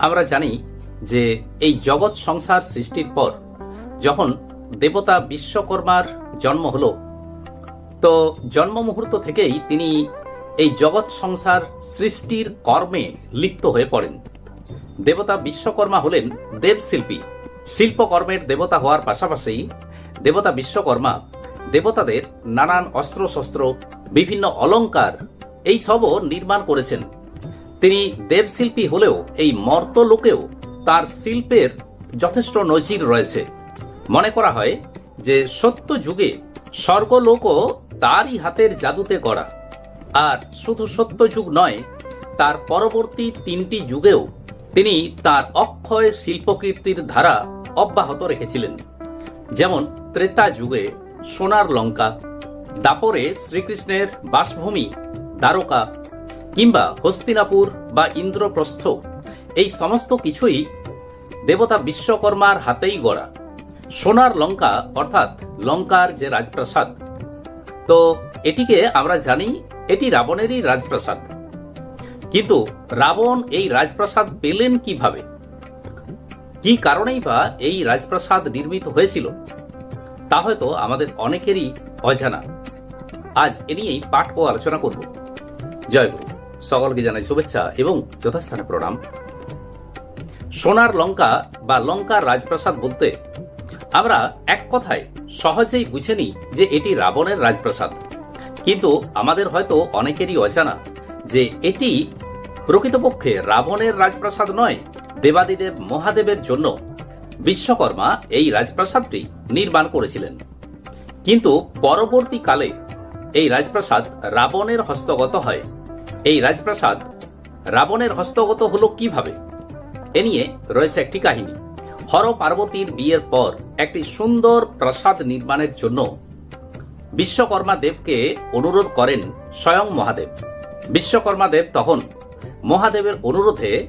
আমরা জানি যে এই জগৎ সংসার সৃষ্টির পর যখন দেবতা বিশ্বকর্মার জন্ম হলো, তো জন্ম মুহূর্ত থেকেই তিনি এই জগৎ সংসার সৃষ্টির কর্মে লিপ্ত হয়ে পড়েন। দেবতা বিশ্বকর্মা হলেন দেবশিল্পী। শিল্পকর্মের দেবতা হওয়ার পাশাপাশি দেবতা বিশ্বকর্মা দেবতাদের নানান অস্ত্র শস্ত্র বিভিন্ন অলংকার এই সবও নির্মাণ করেছেন। তিনি দেবশিল্পী হলেও এই মর্তলোকেও তার শিল্পের যথেষ্ট নজির রয়েছে। মনে করা হয় যে সত্য যুগে স্বর্গলোকও তারই হাতের জাদুতে গড়া। আর শুধু সত্য যুগ নয়, তার পরবর্তী তিনটি যুগেও তিনি তার অক্ষয় শিল্পকীর্তির ধারা অব্যাহত রেখেছিলেন। যেমন ত্রেতা যুগে সোনার লঙ্কা, দাপরে শ্রীকৃষ্ণের বাসভূমি দ্বারকা কিংবা হস্তিনাপুর বা ইন্দ্রপ্রস্থ, এই সমস্ত কিছুই দেবতা বিশ্বকর্মার হাতেই গড়া। সোনার লঙ্কা, অর্থাৎ লঙ্কার যে রাজপ্রাসাদ। তো এটিকে আমরা জানি, এটি রাবণেরই রাজপ্রাসাদ। কিন্তু রাবণ এই রাজপ্রাসাদ পেলেন কীভাবে? কি কারণেই বা এই রাজপ্রাসাদ নির্মিত হয়েছিল? তা হয়তো আমাদের অনেকেরই অজানা। আজ এ নিয়েই পাঠ ও আলোচনা করব। জয় গুরু। সকলকে জানাই শুভেচ্ছা এবং যথাস্থানে প্রণাম। সোনার লঙ্কা বা লঙ্কার রাজপ্রাসাদ বলতে আমরা এক কথায় সহজেই বুঝে নিই যে এটি রাবণের রাজপ্রাসাদ। কিন্তু আমাদের হয়তো অনেকেরই অজানা যে এটি প্রকৃতপক্ষে রাবণের রাজপ্রাসাদ নয়, দেবাদিদেব মহাদেবের জন্য বিশ্বকর্মা এই রাজপ্রাসাদটি নির্মাণ করেছিলেন। কিন্তু পরবর্তীকালে এই রাজপ্রাসাদ রাবণের হস্তগত হয়। এই রাজপ্রাসাদ রাবণের হস্তগত হলো কীভাবে? এ নিয়ে রয়েছে একটি কাহিনী। হর পার্বতীর বিয়ের পর একটি সুন্দর প্রাসাদ নির্মাণের জন্য বিশ্বকর্মা দেবকে অনুরোধ করেন স্বয়ং মহাদেব। বিশ্বকর্মা দেব তখন মহাদেবের অনুরোধে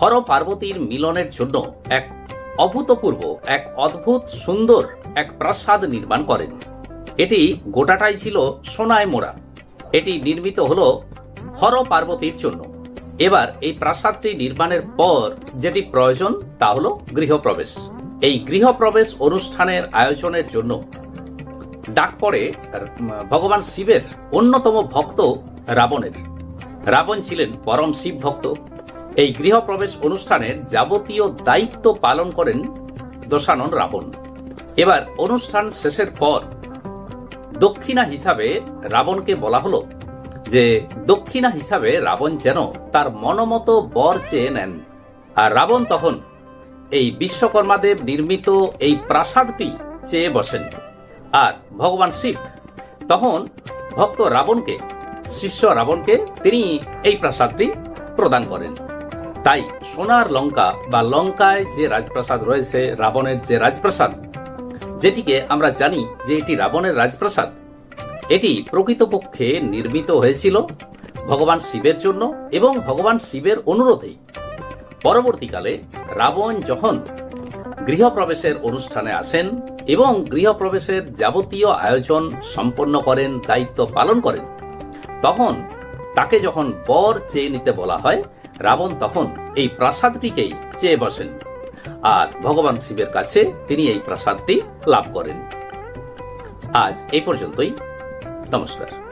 হর পার্বতীর মিলনের জন্য এক অভূতপূর্ব, এক অদ্ভুত সুন্দর এক প্রাসাদ নির্মাণ করেন। এটি গোটাটাই ছিল সোনায় মোড়া। এটি নির্মিত হল হর পার্বতীর জন্য। এবার এই প্রাসাদটি নির্মাণের পর যেটি প্রয়োজন তা হল গৃহপ্রবেশ। এই গৃহপ্রবেশ অনুষ্ঠানের আয়োজনের জন্য ডাক পড়ে ভগবান শিবের অন্যতম ভক্ত রাবণের। রাবণ ছিলেন পরম শিব ভক্ত। এই গৃহপ্রবেশ অনুষ্ঠানের যাবতীয় দায়িত্ব পালন করেন দোষানন রাবণ। এবার অনুষ্ঠান শেষের পর দক্ষিণা হিসাবে রাবণকে বলা হলো যে দক্ষিণা হিসাবে রাবণ যেন তার মনোমতো বর চেয়ে নেন। আর রাবণ তখন এই বিশ্বকর্মাদেব নির্মিত এই প্রাসাদটি চেয়ে বসেন। আর ভগবান শিব তখন ভক্ত রাবণকে, শিষ্য রাবণকে তিনি এই প্রাসাদটি প্রদান করেন। তাই সোনার লঙ্কা বা লঙ্কায় যে রাজপ্রাসাদ রয়েছে, রাবণের যে রাজপ্রাসাদ, যেটিকে আমরা জানি যে এটি রাবণের রাজপ্রাসাদ এটি প্রকৃতপক্ষে নির্মিত হয়েছিল ভগবান শিবের জন্য এবং ভগবান শিবের অনুরোধেই। পরবর্তীকালে রাবণ যখন গৃহপ্রবেশের অনুষ্ঠানে আসেন এবং গৃহপ্রবেশের যাবতীয় আয়োজন সম্পন্ন করেন, দায়িত্ব পালন করেন, তখন তাকে যখন বর চেয়ে নিতে বলা হয়, রাবণ তখন এই প্রাসাদটিকেই চেয়ে বসেন আর ভগবান শিবের কাছে তিনি এই প্রাসাদটি লাভ করেন। আজ এই পর্যন্তই। かもしれ。